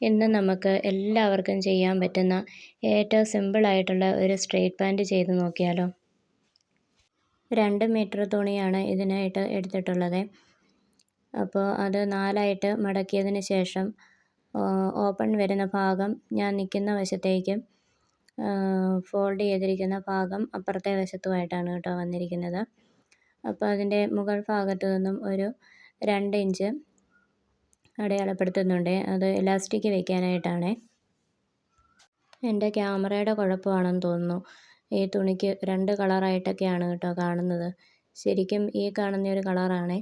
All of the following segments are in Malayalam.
ഇന്ന് നമുക്ക് എല്ലാവർക്കും ചെയ്യാൻ പറ്റുന്ന ഏറ്റവും സിമ്പിളായിട്ടുള്ള ഒരു സ്ട്രെയിറ്റ് പാന്റ് ചെയ്ത് നോക്കിയാലോ. രണ്ട് മീറ്റർ തുണിയാണ് ഇതിനായിട്ട് എടുത്തിട്ടുള്ളത്. അപ്പോൾ അത് നാലായിട്ട് മടക്കിയതിന് ശേഷം ഓപ്പൺ വരുന്ന ഭാഗം ഞാൻ നിൽക്കുന്ന വശത്തേക്കും ഫോൾഡ് ചെയ്തിരിക്കുന്ന ഭാഗം അപ്പുറത്തെ വശത്തുമായിട്ടാണ് കേട്ടോ വന്നിരിക്കുന്നത്. അപ്പോൾ അതിന്റെ മുകൾ ഭാഗത്തു നിന്നും ഒരു രണ്ട് ഇഞ്ച് അടയാളപ്പെടുത്തുന്നുണ്ട്. അത് ഇലാസ്റ്റിക് വയ്ക്കാനായിട്ടാണ് എന്റെ ക്യാമറയുടെ കുഴപ്പമാണെന്ന് തോന്നുന്നു. ഈ തുണിക്ക് രണ്ട് കളറായിട്ടൊക്കെയാണ് കേട്ടോ കാണുന്നത്. ശരിക്കും ഈ കാണുന്ന ഒരു കളറാണേ.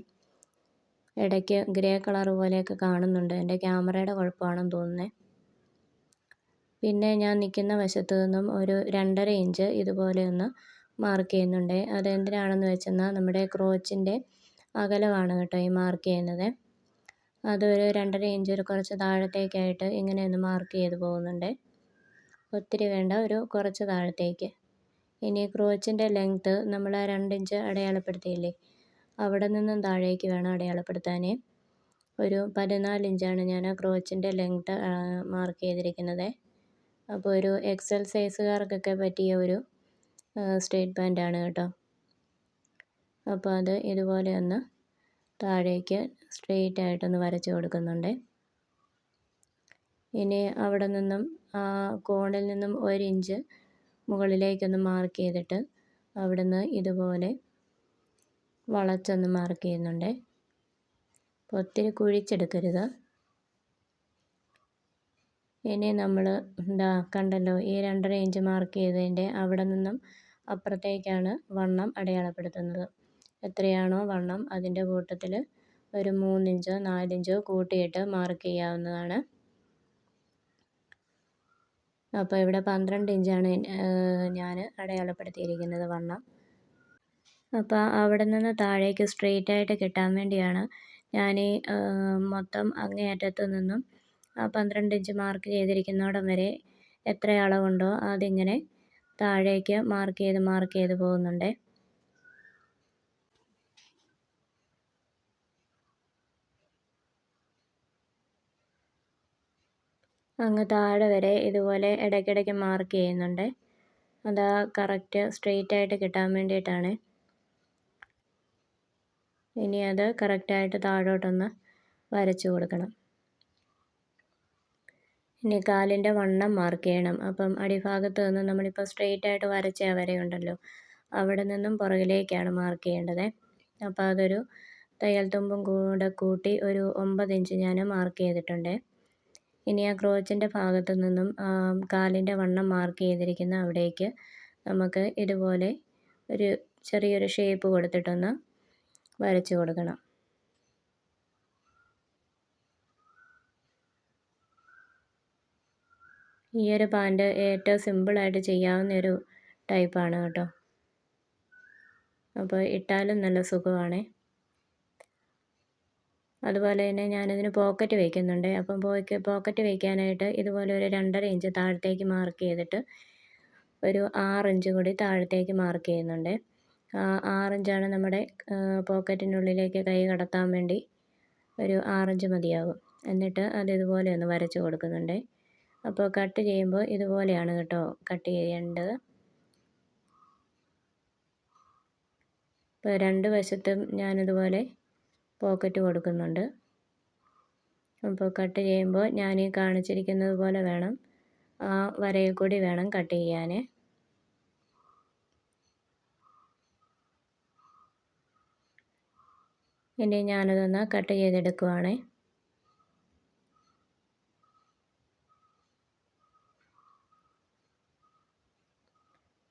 ഇടയ്ക്ക് ഗ്രേ കളർ പോലെയൊക്കെ കാണുന്നുണ്ട്. എന്റെ ക്യാമറയുടെ കുഴപ്പമാണെന്ന് തോന്നുന്നത് പിന്നെ ഞാൻ നിൽക്കുന്ന വശത്തു നിന്നും ഒരു രണ്ടര ഇഞ്ച് ഇതുപോലെ ഒന്ന് മാർക്ക് ചെയ്യുന്നുണ്ട്. അതെന്തിനാണെന്ന് വെച്ചെന്നാൽ നമ്മുടെ ക്രോച്ചിന്റെ അകലമാണ് കേട്ടോ ഈ മാർക്ക് ചെയ്യുന്നത്. അതൊരു രണ്ടര ഇഞ്ച് ഒരു കുറച്ച് താഴത്തേക്കായിട്ട് ഇങ്ങനെ ഒന്ന് മാർക്ക് ചെയ്ത് പോകുന്നുണ്ട്. ഒത്തിരി വേണ്ട ഒരു കുറച്ച് താഴത്തേക്ക്. ഇനി ക്രോച്ചിന്റെ ലെങ്ത്ത് നമ്മൾ ആ രണ്ടിഞ്ച് അടയാളപ്പെടുത്തിയില്ലേ? അവിടെ നിന്നും താഴേക്ക് വേണം അടയാളപ്പെടുത്താൻ ഒരു പതിനാല് ഇഞ്ചാണ് ഞാൻ ആ ക്രോച്ചിന്റെ ലെങ്ത്ത് മാർക്ക് ചെയ്തിരിക്കുന്നത്. അപ്പോൾ ഒരു എക്സൽ സൈസുകാർക്കൊക്കെ പറ്റിയ ഒരു സ്ട്രേറ്റ് പാന്റാണ് കേട്ടോ. അപ്പോൾ അത് ഇതുപോലെ ഒന്ന് താഴേക്ക് സ്ട്രെയിറ്റ് ആയിട്ടൊന്ന് വരച്ച് കൊടുക്കുന്നുണ്ട്. ഇനി അവിടെ നിന്നും ആ കോണിൽ നിന്നും ഒരു ഇഞ്ച് മുകളിലേക്കൊന്ന് മാർക്ക് ചെയ്തിട്ട് അവിടെ നിന്ന് ഇതുപോലെ വളച്ചൊന്ന് മാർക്ക് ചെയ്യുന്നുണ്ട്. ഒത്തിരി കുഴിച്ചെടുക്കരുത്. ഇനി നമ്മൾ എന്താ കണ്ടല്ലോ ഈ രണ്ടര ഇഞ്ച് മാർക്ക് ചെയ്തതിന്റെ അവിടെ നിന്നും അപ്പുറത്തേക്കാണ് വണ്ണം അടയാളപ്പെടുത്തുന്നത്. എത്രയാണോ വണ്ണം അതിന്റെ കൂട്ടത്തിൽ ഒരു മൂന്നിഞ്ചോ നാലിഞ്ചോ കൂട്ടിയിട്ട് മാർക്ക് ചെയ്യാവുന്നതാണ്. അപ്പോൾ ഇവിടെ പന്ത്രണ്ട് ഇഞ്ചാണ് ഞാൻ അടയാളപ്പെടുത്തിയിരിക്കുന്നത് വണ്ണം. അപ്പോൾ അവിടെ നിന്ന് താഴേക്ക് സ്ട്രെയിറ്റ് ആയിട്ട് കിട്ടാൻ വേണ്ടിയാണ് ഞാൻ ഈ മൊത്തം അങ്ങേയറ്റത്തു നിന്നും ആ പന്ത്രണ്ട് ഇഞ്ച് മാർക്ക് ചെയ്തിരിക്കുന്നിടം വരെ എത്ര അളവുണ്ടോ അതിങ്ങനെ താഴേക്ക് മാർക്ക് ചെയ്ത് മാർക്ക് ചെയ്ത് പോകുന്നുണ്ട്. അങ്ങ് താഴെ വരെ ഇതുപോലെ ഇടയ്ക്കിടയ്ക്ക് മാർക്ക് ചെയ്യുന്നുണ്ട്. അതാ കറക്റ്റ് സ്ട്രെയിറ്റ് ആയിട്ട് കിട്ടാൻ വേണ്ടിയിട്ടാണ്. ഇനി അത് കറക്റ്റായിട്ട് താഴോട്ടൊന്ന് വരച്ചു കൊടുക്കണം. ഇനി കാലിന്റെ വണ്ണം മാർക്ക് ചെയ്യണം. അപ്പം അടിഭാഗത്ത് നിന്ന് നമ്മളിപ്പോൾ സ്ട്രെയിറ്റ് ആയിട്ട് വരച്ച വരെയുണ്ടല്ലോ. അവിടെ നിന്നും പുറകിലേക്കാണ് മാർക്ക് ചെയ്യേണ്ടത്. അപ്പോൾ അതൊരു തയ്യൽ തുമ്പും കൂടെ കൂട്ടി ഒരു ഒമ്പത് ഇഞ്ച് ഞാൻ മാർക്ക് ചെയ്തിട്ടുണ്ട്. ഇനി ആ ക്രോച്ചിന്റെ ഭാഗത്ത് നിന്നും കാലിന്റെ വണ്ണം മാർക്ക് ചെയ്തിരിക്കുന്ന അവിടേക്ക് നമുക്ക് ഇതുപോലെ ഒരു ചെറിയൊരു ഷേപ്പ് കൊടുത്തിട്ടൊന്ന് വരച്ചു കൊടുക്കണം. ഈ ഒരു പാന്റ് ഏറ്റവും സിമ്പിളായിട്ട് ചെയ്യാവുന്ന ഒരു ടൈപ്പാണ് കേട്ടോ. അപ്പോൾ ഇട്ടാലും നല്ല സുഖമാണ്. അതുപോലെ തന്നെ ഞാനിതിന് പോക്കറ്റ് വയ്ക്കുന്നുണ്ട് അപ്പം പോക്ക് പോക്കറ്റ് വയ്ക്കാനായിട്ട് ഇതുപോലെ ഒരു രണ്ടര ഇഞ്ച് താഴത്തേക്ക് മാർക്ക് ചെയ്തിട്ട് ഒരു ആറ് ഇഞ്ച് കൂടി താഴത്തേക്ക് മാർക്ക് ചെയ്യുന്നുണ്ട്. ആറിഞ്ചാണ് നമ്മുടെ പോക്കറ്റിനുള്ളിലേക്ക് കൈ കടത്താൻ വേണ്ടി ഒരു ആറിഞ്ച് മതിയാകും. എന്നിട്ട് അത് ഇതുപോലെ ഒന്ന് വരച്ച് കൊടുക്കുന്നുണ്ട്. അപ്പോൾ കട്ട് ചെയ്യുമ്പോൾ ഇതുപോലെയാണ് കേട്ടോ കട്ട് ചെയ്യേണ്ടത്. ഇപ്പോൾ രണ്ട് വശത്തും ഞാനിതുപോലെ പോക്കറ്റ് കൊടുക്കുന്നുണ്ട്. അപ്പോൾ കട്ട് ചെയ്യുമ്പോൾ ഞാൻ ഈ കാണിച്ചിരിക്കുന്നത് പോലെ വേണം. ആ വരയിൽ കൂടി വേണം കട്ട് ചെയ്യാൻ. ഇനി ഞാനതൊന്ന് കട്ട് ചെയ്തെടുക്കുവാണേ.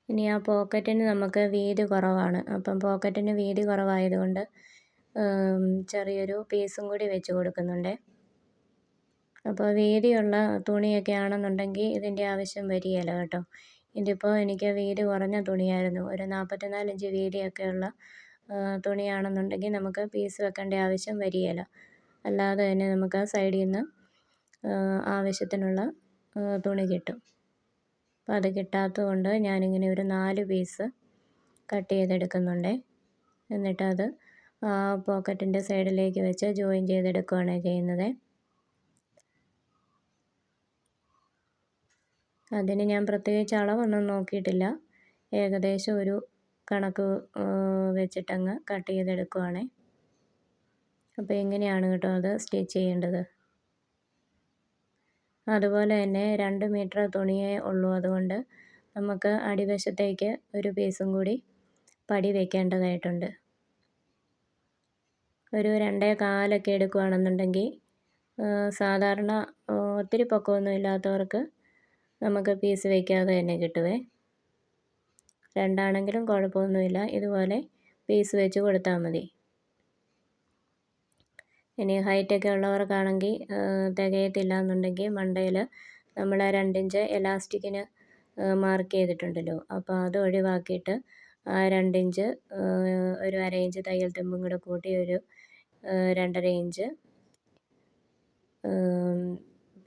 ഇനി ആ പോക്കറ്റിന് നമുക്ക് വീതി കുറവാണ്. അപ്പം പോക്കറ്റിന് വീതി കുറവായതുകൊണ്ട് ചെറിയൊരു പീസും കൂടി വെച്ച് കൊടുക്കുന്നുണ്ട്. അപ്പോൾ വീതിയുള്ള തുണിയൊക്കെ ആണെന്നുണ്ടെങ്കിൽ ഇതിന്റെ ആവശ്യം വരികയില്ല കേട്ടോ. ഇതിപ്പോൾ എനിക്ക് വീതി കുറഞ്ഞ തുണിയായിരുന്നു. ഒരു നാൽപ്പത്തിനാല് ഇഞ്ച് വീതിയൊക്കെയുള്ള തുണിയാണെന്നുണ്ടെങ്കിൽ നമുക്ക് പീസ് വെക്കേണ്ട ആവശ്യം വരികയില്ല. അല്ലാതെ തന്നെ നമുക്ക് ആ സൈഡിൽ നിന്ന് ആവശ്യത്തിനുള്ള തുണി കിട്ടും. അപ്പോൾ അത് കിട്ടാത്തത് കൊണ്ട് ഞാനിങ്ങനെ ഒരു നാല് പീസ് കട്ട് ചെയ്തെടുക്കുന്നുണ്ട്. എന്നിട്ടത് പോക്കറ്റിന്റെ സൈഡിലേക്ക് വെച്ച് ജോയിൻ ചെയ്തെടുക്കുകയാണ് ചെയ്യുന്നത്. അതിന് ഞാൻ പ്രത്യേകിച്ച് അളവൊന്നും നോക്കിയിട്ടില്ല. ഏകദേശം ഒരു കണക്ക് വെച്ചിട്ടങ്ങ് കട്ട് ചെയ്തെടുക്കുവാണേ. അപ്പോൾ എങ്ങനെയാണ് കേട്ടോ അത് സ്റ്റിച്ച് ചെയ്യേണ്ടത്? അതുപോലെ തന്നെ രണ്ട് മീറ്റർ തുണിയേ ഉള്ളൂ. അതുകൊണ്ട് നമുക്ക് അടിവശത്തേക്ക് ഒരു പീസും കൂടി പടി വയ്ക്കേണ്ടതായിട്ടുണ്ട് ഒരു രണ്ടേ കാലൊക്കെ എടുക്കുകയാണെന്നുണ്ടെങ്കിൽ സാധാരണ ഒത്തിരി പൊക്കമൊന്നും ഇല്ലാത്തവർക്ക് നമുക്ക് പീസ് വയ്ക്കാതെ തന്നെ കിട്ടുവേ. രണ്ടാണെങ്കിലും കുഴപ്പമൊന്നുമില്ല. ഇതുപോലെ പീസ് വെച്ച് കൊടുത്താൽ മതി. ഇനി ഹൈറ്റൊക്കെ ഉള്ളവർക്കാണെങ്കിൽ തികയത്തില്ല എന്നുണ്ടെങ്കിൽ മണ്ടയിൽ നമ്മൾ രണ്ടിഞ്ച് എലാസ്റ്റിക്കിന് മാർക്ക് ചെയ്തിട്ടുണ്ടല്ലോ. അപ്പോൾ അത് ഒഴിവാക്കിയിട്ട് ആ രണ്ടിഞ്ച് ഒരു അര ഇഞ്ച് തയ്യൽ തുമ്പും കൂടെ കൂട്ടി ഒരു രണ്ടര ഇഞ്ച്.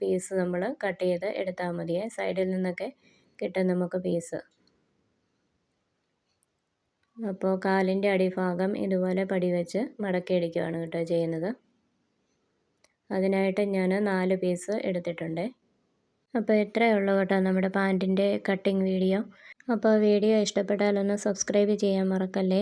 പീസ് നമ്മൾ കട്ട് ചെയ്ത് എടുത്താൽ മതിയേ. സൈഡിൽ നിന്നൊക്കെ കിട്ടും നമുക്ക് പീസ് അപ്പോൾ കാലിന്റെ അടിഭാഗം ഇതുപോലെ പടി വെച്ച് മടക്കി അടിക്കുകയാണ് കേട്ടോ ചെയ്യുന്നത്. അതിനായിട്ട് ഞാൻ നാല് പീസ് എടുത്തിട്ടുണ്ട്. അപ്പോൾ ഇത്രയേ ഉള്ളൂ കേട്ടോ നമ്മുടെ പാന്റിന്റെ കട്ടിങ് വീഡിയോ അപ്പോൾ വീഡിയോ ഇഷ്ടപ്പെട്ടാലൊന്ന് സബ്സ്ക്രൈബ് ചെയ്യാൻ മറക്കല്ലേ?